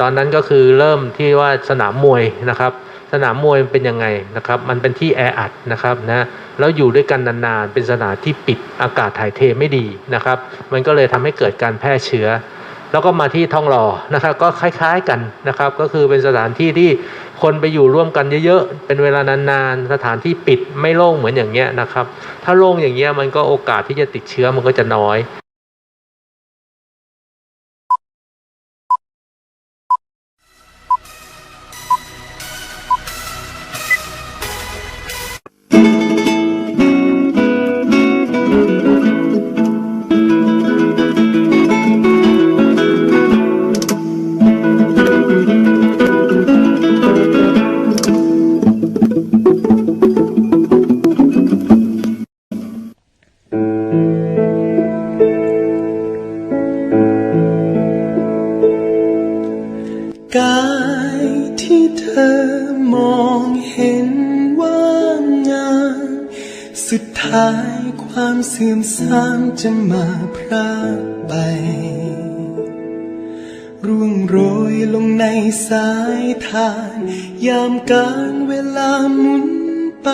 ตอนนั้นก็คือเริ่มที่ว่าสนามมวยนะครับ สนามมวยมันเป็นยังไงนะครับ มันเป็นที่แออัดนะครับนะแล้วอยู่ด้วยกันนานๆ เป็นสถานที่ปิดอากาศถ่ายเทไม่ดีนะครับ มันก็เลยทำให้เกิดการแพร่เชื้อ แล้วก็มาที่ท้องหล่อนะครับ ก็คล้ายๆกันนะครับ ก็คือเป็นสถานที่ที่คนไปอยู่ร่วมกันเยอะๆ เป็นเวลานานๆ สถานที่ปิดไม่โล่งเหมือนอย่างเงี้ยนะครับ ถ้าโล่งอย่างเงี้ยมันก็โอกาสที่จะติดเชื้อมันก็จะน้อย กายที่เธอมองเห็นว่างามสุดท้ายความเสื่อมทรามจะมาพรากไป ร่วงโรยลงในสายทาน ยามการเวลาหมุนไป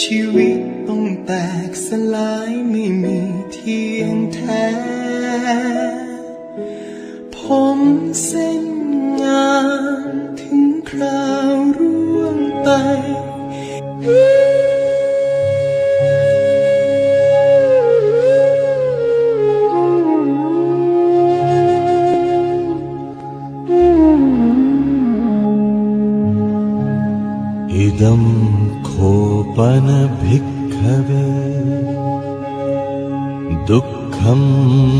ชีวิตต้องแตกสลายไม่มีเที่ยงแท้ ผมเส้น งานถึงคราวร่วงไปดัมโคปนภิกเวดุขม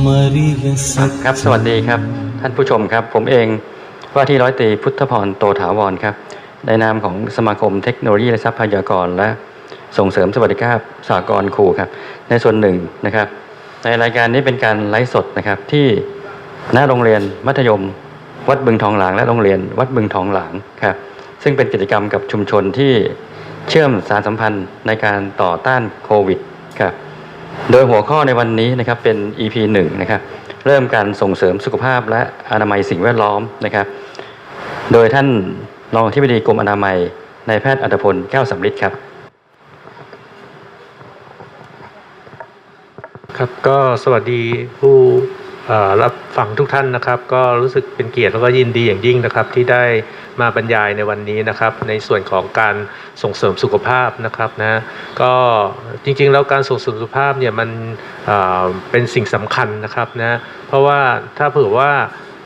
มริยสักครับ สวัสดีครับ ท่านผู้ชมครับ ผมเอง ว่าที่ร้อยตีพุทธพรโตถาวรครับในนามของสมาคมเทคโนโลยีและทรัพยากรและส่งเสริมสวัสดิภาพสากลครูครับ ในส่วนหนึ่งนะครับ ในรายการนี้เป็นการไลฟ์สดนะครับที่หน้าโรงเรียนมัธยม วัดบึงทองหลางและโรงเรียนวัดบึงทองหลางครับซึ่งเป็นกิจกรรมกับชุมชนที่เชื่อมสารสัมพันธ์ในการต่อต้านโควิดครับโดยหัวข้อในวันนี้นะครับเป็น EP 1 นะครับ เริ่มการส่งเสริมสุขภาพและอนามัยสิ่งแวดล้อมนะครับ โดยท่านรองที่บดีกรมอนามัยนายแพทย์อัตพลแก้วสำลิดครับ ครับก็สวัสดีผู้ รับฟังทุกท่านนะครับ ก็รู้สึกเป็นเกียรติแล้วก็ยินดีอย่างยิ่งนะครับ ที่ได้มาบรรยายในวันนี้นะครับ ในส่วนของการส่งเสริมสุขภาพนะครับนะก็จริงๆแล้วการส่งเสริมสุขภาพเนี่ยมันเเป็นสิ่งสำคัญนะครับนะเพราะว่าถ้าเผื่อว่า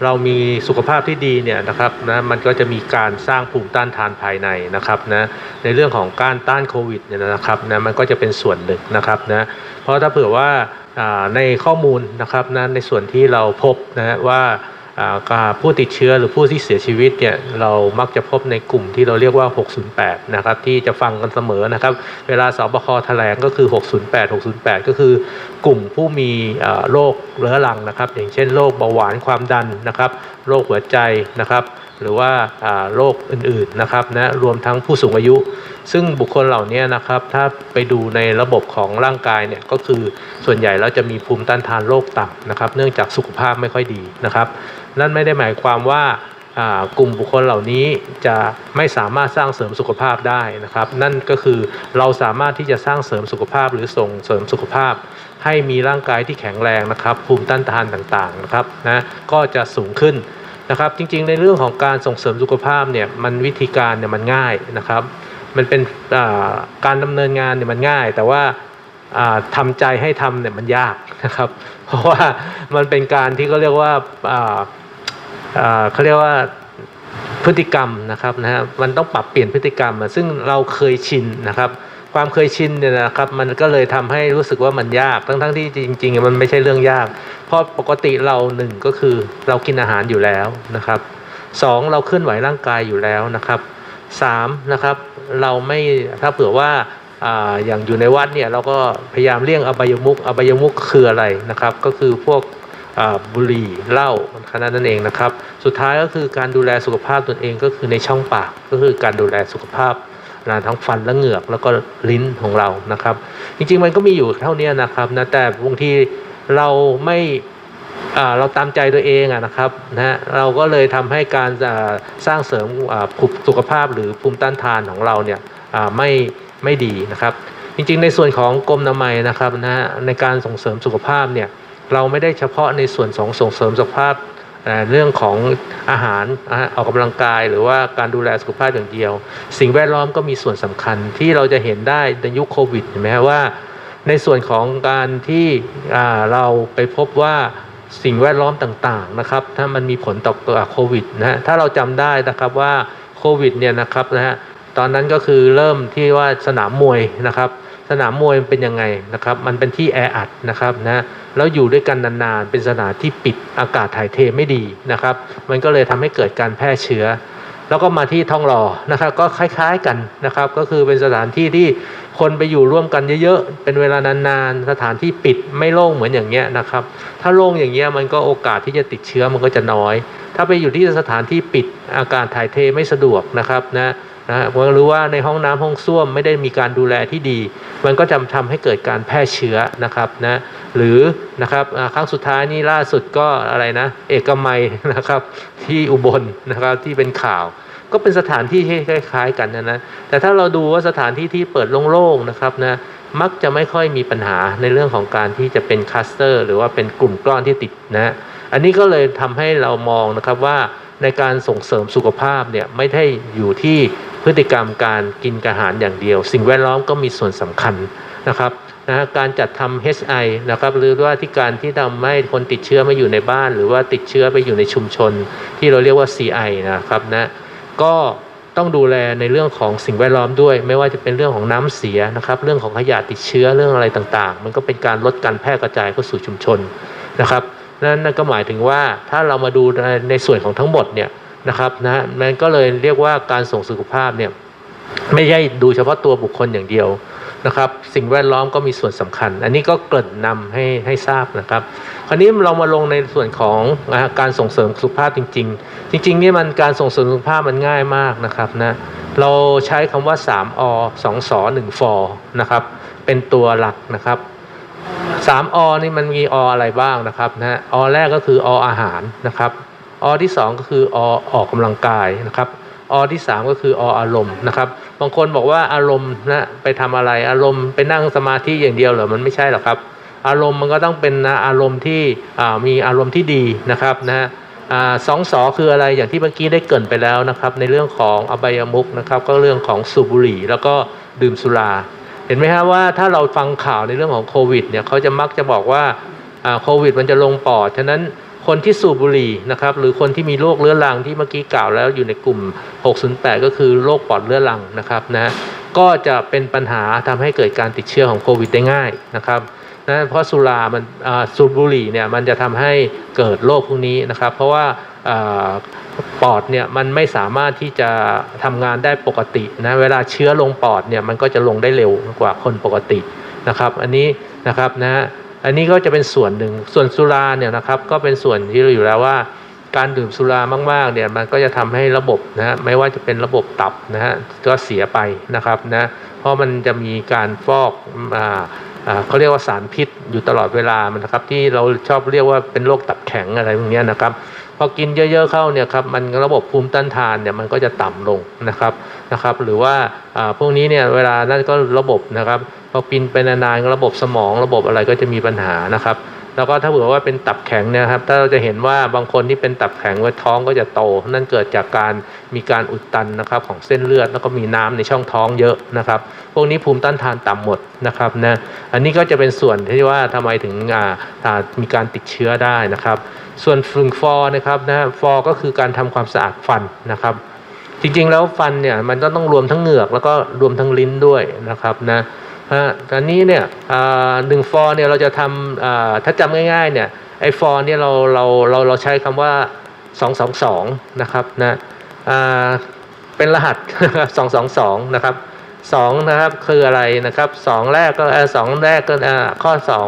เรามีสุขภาพที่ดีเนี่ยนะครับนะมันก็จะมีการสร้างภูมิต้านทานภายในนะครับนะในเรื่องของการต้านโควิดเนี่ยนะครับนะมันก็จะเป็นส่วนหนึ่งนะครับนะเพราะถ้าเผื่อว่า ในข้อมูลนะครับนะในส่วนที่เราพบนะฮะว่าผู้ติดเชื้อหรือผู้ที่เสียชีวิตเนี่ยเรามักจะพบในกลุ่มที่เราเรียกว่า 608 นะครับที่จะฟังกันเสมอนะครับ เวลาสบคแถลงก็คือ 608 608 ก็คือกลุ่มผู้มีโรคเรื้อรังนะครับ อย่างเช่นโรคเบาหวานความดันนะครับโรคหัวใจนะครับ หรือว่าโรคอื่นๆนะครับนะรวมทั้งผู้สูงอายุ ซึ่งบุคคลเหล่านี้นะครับถ้าไปดูในระบบของร่างกายเนี่ยก็คือส่วนใหญ่แล้วจะมีภูมิต้านทานโรคต่ำนะครับ เนื่องจากสุขภาพไม่ค่อยดีนะครับ นั่นไม่ได้หมายความว่ากลุ่มบุคคลเหล่านี้จะไม่สามารถสร้างเสริมสุขภาพได้นะครับ นั่นก็คือเราสามารถที่จะสร้างเสริมสุขภาพหรือส่งเสริมสุขภาพ ให้มีร่างกายที่แข็งแรงนะครับ ภูมิต้านทานต่างๆนะครับนะก็จะสูงขึ้น นะครับจริงๆ ในเรื่องของการส่งเสริมสุขภาพเนี่ยมันวิธีการเนี่ยมันง่ายนะครับ มันเป็นการดำเนินงานเนี่ยมันง่าย แต่ว่าอ่าทำใจให้ทำเนี่ยมันยากนะครับ เพราะว่ามันเป็นการที่เขาเรียกว่าเขาเรียกว่าพฤติกรรมนะครับนะฮะมันต้องปรับเปลี่ยนพฤติกรรมซึ่งเราเคยชินนะครับ ความเคยชินเนี่ยนะครับ มันก็เลยทำให้รู้สึกว่ามันยากทั้งๆที่จริง ๆ มันไม่ใช่เรื่องยาก เพราะปกติเราหนึ่งก็คือเรากินอาหารอยู่แล้วนะครับสองเราเคลื่อนไหวร่างกายอยู่แล้วนะครับสามนะครับเราไม่ถ้าเผื่อว่าอย่างอยู่ในวัดเนี่ยเราก็พยายามเลี่ยงอบายมุกอบายมุกคืออะไรนะครับ ก็คือพวกบุหรี่เหล้าขนาดนั้นเองนะครับ สุดท้ายก็คือการดูแลสุขภาพตนเองก็คือในช่องปากก็คือการดูแลสุขภาพ นะทั้งฟันและเหงือกแล้วก็ลิ้นของเรานะครับ จริงๆมันก็มีอยู่เท่านี้นะครับนะแต่บางทีเราไม่เราตามใจตัวเองอะนะครับนะฮะเราก็เลยทำให้การสร้างเสริมสุขภาพหรือภูมิต้านทานของเราเนี่ยไม่ไม่ดีนะครับ จริงๆ ในส่วนของกรมนามัยนะครับนะฮะในการส่งเสริมสุขภาพเนี่ยเราไม่ได้เฉพาะในส่วนของส่งเสริมสุขภาพ เอ่เรื่องของอาหารออกกำลังกายหรือว่าการดูแลสุขภาพอย่างเดียว สิ่งแวดล้อมก็มีส่วนสำคัญที่เราจะเห็นได้ในยุคโควิดเห็นไหมว่า ในส่วนของการที่เราไปพบว่าสิ่งแวดล้อมต่างๆนะครับ ถ้ามันมีผลต่อโควิดนะฮะถ้าเราจำได้นะครับว่าโควิดเนี่ยนะครับนะฮะตอนนั้นก็คือเริ่มที่ว่าสนามมวยนะครับ สนามมวยมันเป็นยังไงนะครับมันเป็นที่แออัดนะครับนะแล้วอยู่ด้วยกันนานๆ เป็นสถานที่ปิดอากาศถ่ายเทไม่ดีนะครับมันก็เลยทำให้เกิดการแพร่เชื้อ แล้วก็มาที่ท้องหล่อนะครับก็คล้ายๆกันนะครับก็คือเป็นสถานที่ที่คนไปอยู่ร่วมกันเยอะๆ เป็นเวลานานๆ สถานที่ปิดไม่โล่งเหมือนอย่างเงี้ยนะครับถ้าโล่งอย่างเงี้ยมันก็โอกาสที่จะติดเชื้อมันก็จะน้อย ถ้าไปอยู่ที่สถานที่ปิดอากาศถ่ายเทไม่สะดวกนะครับนะ นะหรือว่าในห้องน้ำห้องส้วมไม่ได้มีการดูแลที่ดี มันก็จะทำให้เกิดการแพร่เชื้อนะครับนะหรือนะครับอ่าครั้งสุดท้ายนี่ล่าสุดก็อะไรนะ เอกมัยนะครับที่อุบลนะครับที่เป็นข่าวก็เป็นสถานที่ที่คล้ายๆกันนะนะ แต่ถ้าเราดูว่าสถานที่ที่เปิดโล่งๆนะครับนะ มักจะไม่ค่อยมีปัญหาในเรื่องของการที่จะเป็นคลัสเตอร์ หรือว่าเป็นกลุ่มก้อนที่ติดนะ อันนี้ก็เลยทำให้เรามองนะครับว่าในการส่งเสริมสุขภาพเนี่ยไม่ได้อยู่ที่ พฤติกรรมการกินอาหารอย่างเดียว สิ่งแวดล้อมก็มีส่วนสำคัญนะครับนะการจัดทำ HI นะครับหรือว่าที่การที่ทำให้คนติดเชื้อมาอยู่ในบ้าน หรือว่าติดเชื้อไปอยู่ในชุมชน ที่เราเรียกว่า CI นะครับนะก็ต้องดูแลในเรื่องของสิ่งแวดล้อมด้วย ไม่ว่าจะเป็นเรื่องของน้ำเสียนะครับ เรื่องของขยะติดเชื้อเรื่องอะไรต่างๆ มันก็เป็นการลดการแพร่กระจายเข้าสู่ชุมชนนะครับนั่นก็หมายถึงว่าถ้าเรามาดูในส่วนของทั้งหมดเนี่ย นะครับนะมันก็เลยเรียกว่าการส่งสุขภาพเนี่ยไม่ใช่ดูเฉพาะตัวบุคคลอย่างเดียวนะครับ สิ่งแวดล้อมก็มีส่วนสำคัญ อันนี้ก็เกริ่นนำให้ให้ทราบนะครับ คราวนี้เรามาลงในส่วนของนะการส่งเสริมสุขภาพจริง ๆ จริงๆนี่มันการส่งเสริมสุขภาพมันง่ายมากนะครับนะเราใช้คำว่า 3 อ 2ส1ฟอนะครับ เป็นตัวหลักนะครับ 3 อ นี่มันมีออะไรบ้างนะครับนะฮะอแรกก็คือออาหารนะครับ อที่ 2 ก็คืออออกกำลังกายนะครับอที่ 3 ก็คือออารมณ์นะครับ บางคนบอกว่าอารมณ์นะไปทำอะไรอารมณ์ไปนั่งสมาธิอย่างเดียวเหรอมันไม่ใช่หรอกครับ อารมณ์มันก็ต้องเป็นนะอารมณ์ที่มีอารมณ์ที่ดีนะครับนะฮะสองสอคืออะไรอย่างที่เมื่อกี้ได้เกินไปแล้วนะครับ ในเรื่องของอบายมุกนะครับ ก็เรื่องของสูบบุหรี่ แล้วก็ดื่มสุรา เห็นไหมฮะว่าถ้าเราฟังข่าวในเรื่องของโควิดเนี่ยเขาจะมักจะบอกว่าโควิดมันจะลงปอดฉะนั้น คนที่สูบบุหรี่นะครับหรือคนที่มีโรคเรื้อรังที่เมื่อกี้กล่าวแล้วอยู่ในกลุ่ม 608 ก็คือโรคปอดเรื้อรังนะครับนะก็จะเป็นปัญหาทำให้เกิดการติดเชื้อของโควิดได้ง่ายนะครับนะเพราะสุรามันสูบบุหรี่เนี่ยมันจะทำให้เกิดโรคพวกนี้นะครับ เพราะว่าอปอดเนี่ยมันไม่สามารถที่จะทำงานได้ปกตินะเวลาเชื้อลงปอดเนี่ยมันก็จะลงได้เร็วกว่าคนปกตินะครับ อันนี้นะครับนะ อันนี้ก็จะเป็นส่วนหนึ่งส่วนสุราเนี่ยนะครับก็เป็นส่วนที่เราอยู่แล้วว่า การดื่มสุรามากๆเนี่ยมันก็จะทำให้ระบบนะฮะไม่ว่าจะเป็นระบบตับนะฮะก็เสียไปนะครับนะเพราะมันจะมีการฟอกอ่าเขาเรียกว่าสารพิษอยู่ตลอดเวลามันนะครับที่เราชอบเรียกว่าเป็นโรคตับแข็งอะไรพวกนี้นะครับพอกินเยอะๆเข้าเนี่ยครับมันระบบภูมิต้านทานเนี่ยมันก็จะต่ำลงนะครับนะครับ หรือว่าอ่าพวกนี้เนี่ยเวลานั่นก็ระบบนะครับ พอกินไปนานๆระบบสมองระบบอะไรก็จะมีปัญหานะครับ แล้วก็ถ้าเผื่อว่าเป็นตับแข็งเนี่ยครับถ้าเราจะเห็นว่าบางคนที่เป็นตับแข็งไว้ท้องก็จะโต นั่นเกิดจากการมีการอุดตันนะครับของเส้นเลือดแล้วก็มีน้ำในช่องท้องเยอะนะครับ พวกนี้ภูมิต้านทานต่ำหมดนะครับนะอันนี้ก็จะเป็นส่วนที่ว่าทำไมถึงอ่าามีการติดเชื้อได้นะครับ ส่วนฝึงฟอร์นะครับนะฟอร์ก็คือการทำความสะอาดฟันนะครับจริงๆแล้วฟันเนี่ยมันก็ต้องรวมทั้งเหงือกแล้วก็รวมทั้งลิ้นด้วยนะครับนะ ฮะตอนนี้เนี่ยหนึ่งฟอร์เนี่ยเราจะทำถ้าจำง่ายๆเนี่ยไอ้ฟอร์เนี่ยเราเราเราเราใช้คำว่า 222 นะครับนะเป็นรหัส 222 นะครับสองนะครับคืออะไรนะครับสองแรกก็สองแรกก็ข้อสอง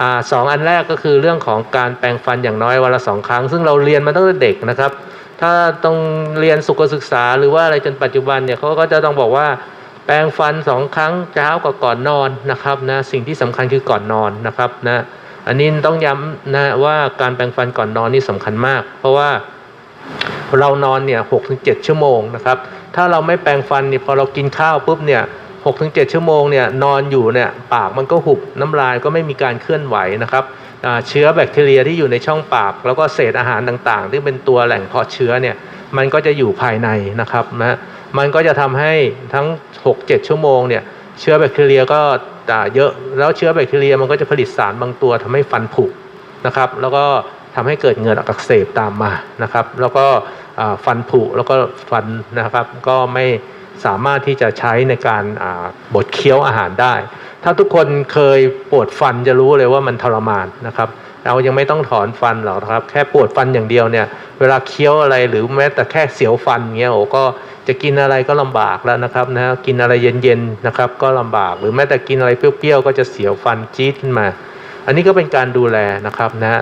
อ่าสองอันแรกก็คือเรื่องของการแปรงฟันอย่างน้อยวันละสองครั้ง ซึ่งเราเรียนมาตั้งแต่เด็กนะครับ ถ้าต้องเรียนสุขศึกษาหรือว่าอะไรจนปัจจุบันเนี่ยเขาก็จะต้องบอกว่า แปรงฟันสองครั้งเช้ากับก่อนนอนนะครับนะสิ่งที่สำคัญคือก่อนนอนนะครับนะอันนี้ต้องย้ำนะว่าการแปรงฟันก่อนนอนนี่สำคัญมาก เพราะว่าเรานอนเนี่ยหกถึงเจ็ดชั่วโมงนะครับถ้าเราไม่แปรงฟันเนี่ยพอเรากินข้าวปุ๊บเนี่ยหกถึงเจ็ดชั่วโมงเนี่ยนอนอยู่เนี่ยปากมันก็หุบน้ำลายก็ไม่มีการเคลื่อนไหวนะครับเชื้อแบคทีเรียที่อยู่ในช่องปาก แล้วก็เศษอาหารต่างๆ ที่เป็นตัวแหล่งเพาะเชื้อเนี่ยมันก็จะอยู่ภายในนะครับนะ มันก็จะทำให้ทั้ง 6-7 ชั่วโมงเนี่ยเชื้อแบคทีเรียก็อ่าเยอะแล้วเชื้อแบคทีเรียมันก็จะผลิตสารบางตัวทำให้ฟันผุนะครับ แล้วก็ทำให้เกิดเหงื่ออักเสบตามมานะครับ แล้วก็ฟันผุแล้วก็ฟันนะครับก็ไม่สามารถที่จะใช้ในการบดเคี้ยวอาหารได้ ถ้าทุกคนเคยปวดฟันจะรู้เลยว่ามันทรมานนะครับ เรายังไม่ต้องถอนฟันหรอกครับ แค่ปวดฟันอย่างเดียวเนี่ย เวลาเคี้ยวอะไรหรือแม้แต่แค่เสียวฟันเงี้ยโอ้ก็ จะกินอะไรก็ลำบากแล้วนะครับนะกินอะไรเย็นๆนะครับ ก็ลำบากหรือแม้แต่กินอะไรเปรี้ยวๆก็จะเสียวฟันจี๊ดขึ้นมา อันนี้ก็เป็นการดูแลนะครับนะฮะ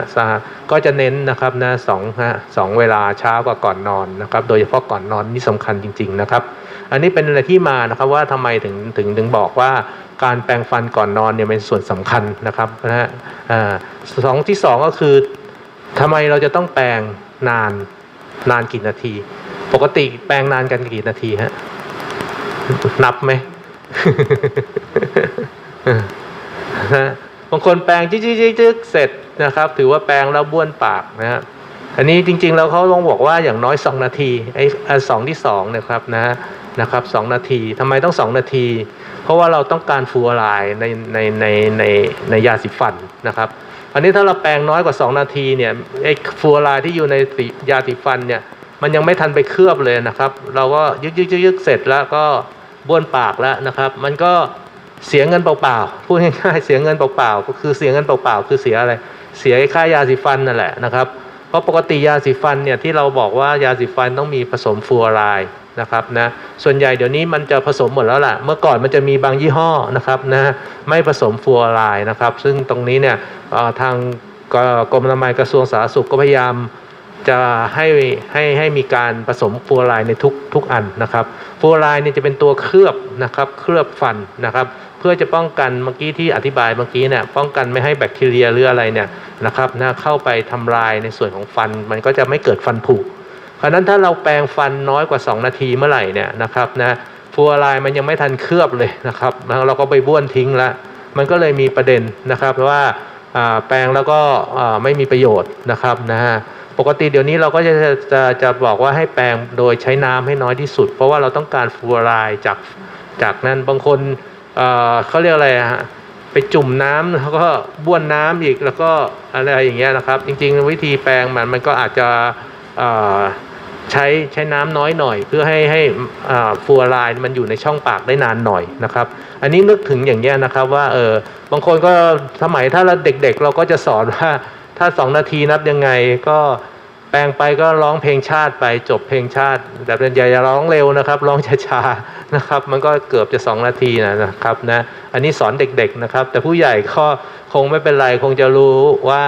ก็จะเน้นนะครับนะสองฮะสองเวลาเช้ากับก่อนนอนนะครับ โดยเฉพาะก่อนนอนนี่สำคัญจริง ๆนะครับ อันนี้เป็นอะไรที่มานะครับว่าทำไมถึงถึงถึงบอกว่าการแปรงฟันก่อนนอนเนี่ยเป็นส่วนสำคัญนะครับนะฮะอ่าสองที่สองก็คือทำไมเราจะต้องแปรงนานนานกี่นาที ปกติแปรงนานกันกี่นาทีฮะ นับไหมบางคนแปรงจิ๊กๆๆๆเสร็จนะครับ ถือว่าแปรงแล้วบ้วนปากนะฮะอันนี้จริงๆแล้วเขาต้องบอกว่าอย่างน้อย 2 นาทีไอ้อันสองที่2นะครับนะนะครับสองนาทีทำไมต้อง 2 นาที เพราะว่าเราต้องการฟูออไรในในในในในยาสีฟันนะครับ อันนี้ถ้าเราแปรงน้อยกว่า 2 นาทีเนี่ยไอ้ฟูออไรที่อยู่ในยาสีฟันเนี่ย มันยังไม่ทันไปเคลือบเลยนะครับ เราก็ยึกยึกยึกยึกเสร็จแล้วก็บ้วนปากแล้วนะครับ มันก็เสียเงินเปล่าๆพูดง่ายๆเสียเงินเปล่าๆก็คือเสียเงินเปล่าๆคือเสียอะไรเสียค่ายาสีฟันนั่นแหละนะครับเพราะปกติยาสีฟันเนี่ยที่เราบอกว่ายาสีฟันต้องมีผสมฟลูออไรด์นะครับนะส่วนใหญ่เดี๋ยวนี้มันจะผสมหมดแล้วล่ะ เมื่อก่อนมันจะมีบางยี่ห้อนะครับนะไม่ผสมฟลูออไรด์นะครับ ซึ่งตรงนี้เนี่ยทางกรมอนามัยกระทรวงสาธารณสุขก็พยายาม จะให้ให้ให้มีการผสมฟลูรด์ในทุกทุกอันนะครับฟลูรด์เนี่ยจะเป็นตัวเคลือบนะครับเคลือบฟันนะครับ เพื่อจะป้องกันเมื่อกี้ที่อธิบายเมื่อกี้เนี่ยป้องกันไม่ให้แบคทีเรียหรืออะไรเนี่ยนะครับนะเข้าไปทำลายในส่วนของฟัน มันก็จะไม่เกิดฟันผุเพราะนั้นถ้าเราแปรงฟันน้อยกว่า 2 นาทีเมื่อไหร่เนี่ยนะครับนะฟลูรด์มันยังไม่ทันเคลือบเลยนะครับเราก็ไปบ้วนทิ้งละมันก็เลยมีประเด็นนะครับว่าอ่าแปรงแล้วก็ไม่มีประโยชน์นะครับนะฮะ กติเดี๋ยวนี้เราก็จะจะจะบอกว่าให้แปรงโดยใช้น้ำให้น้อยที่สุด เพราะว่าเราต้องการฟูรด์จากจากนั้นบางคนเเขาเรียกอะไรฮะไปจุ่มน้ำแล้วก็บ้วนน้ำอีกแล้วก็อะไรอย่างเงี้ยนะครับ จริง ๆ วิธีแปรงมันมันก็อาจจะใช้ใช้น้ำน้อยหน่อย เพื่อให้ให้ฟลูออไรด์มันอยู่ในช่องปากได้นานหน่อยนะครับ อันนี้นึกถึงอย่างเงี้ยนะครับว่าเออบางคนก็สมัยถ้าเราเด็กๆ เราก็จะสอนว่าถ้าสองนาทีนับยังไงก็ แปลงไปก็ร้องเพลงชาติไปจบเพลงชาติ แต่อย่าอย่าร้องเร็วนะครับ ร้องช้าๆนะครับ มันก็เกือบจะสองนาทีนะครับนะอันนี้สอนเด็กๆนะครับ แต่ผู้ใหญ่ก็คงไม่เป็นไรคงจะรู้ว่า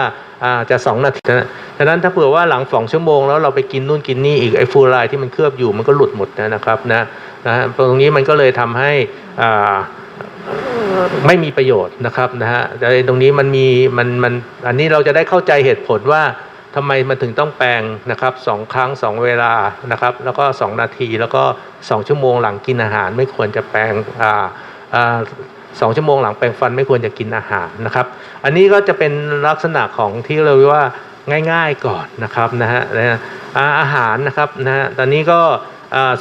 จะสองนาทีนะดังนั้นถ้าเผื่อว่าหลังสองชั่วโมงแล้วเราไปกินนู่นกินนี่อีกไอ้ฟลูออไรด์ที่มันเคลือบอยู่มันก็หลุดหมดนะครับนะนะตรงนี้มันก็เลยทำให้อ่าไม่มีประโยชน์นะครับนะฮะแต่ตรงนี้มันมีมันมันอันนี้เราจะได้เข้าใจเหตุผลว่า ทำไมมันถึงต้องแปลงนะครับสองครั้งสองเวลานะครับ แล้วก็สองนาทีแล้วก็สองชั่วโมงหลังกินอาหาร ไม่ควรจะแปลงอ่าอ่าสองชั่วโมงหลังแปรงฟันไม่ควรจะกินอาหารนะครับ อันนี้ก็จะเป็นลักษณะของที่เราเรียกว่าง่ายๆก่อนนะครับนะฮะอาอาหารนะครับนะฮะตอนนี้ก็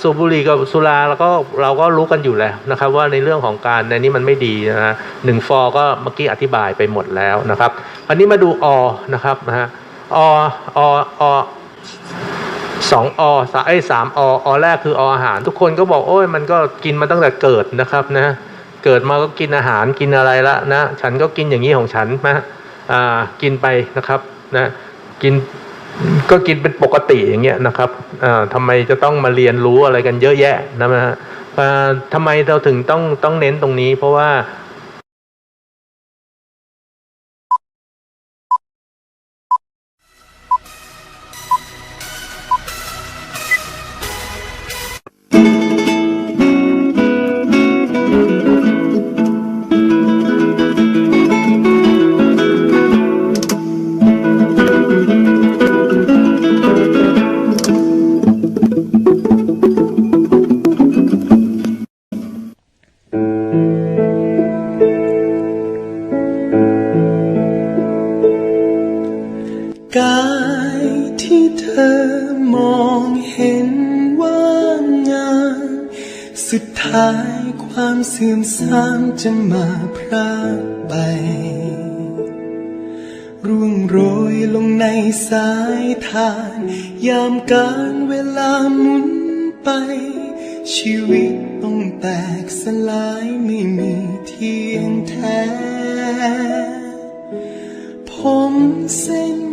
สูบบุหรี่กับสุราแล้วก็เราก็รู้กันอยู่แล้วนะครับ ว่าในเรื่องของการในนี้มันไม่ดีนะฮะหนึ่งฟอก็เมื่อกี้อธิบายไปหมดแล้วนะครับ อันนี้มาดูอนะครับนะฮะ อออสองอสามไอ้สามออแรกคือออาหาร ทุกคนก็บอกโอ้ยมันก็กินมาตั้งแต่เกิดนะครับนะเกิดมาก็กินอาหารกินอะไรละนะฉันก็กินอย่างนี้ของฉันนะอ่ากินไปนะครับนะกินก็กินเป็นปกติอย่างเงี้ยนะครับอ่าทำไมจะต้องมาเรียนรู้อะไรกันเยอะแยะนะฮะทำไมเราถึงต้องต้องเน้นตรงนี้ เพราะว่า กายที่เธอมองเห็นว่างาน สุดท้ายความเสื่อมทรามจะมาพรากไปร่วงโรยลงในสายทาน ยามการเวลาหมุนไป ชีวิตต้องแตกสลายไม่มีเทียงแท้ ผมเส้น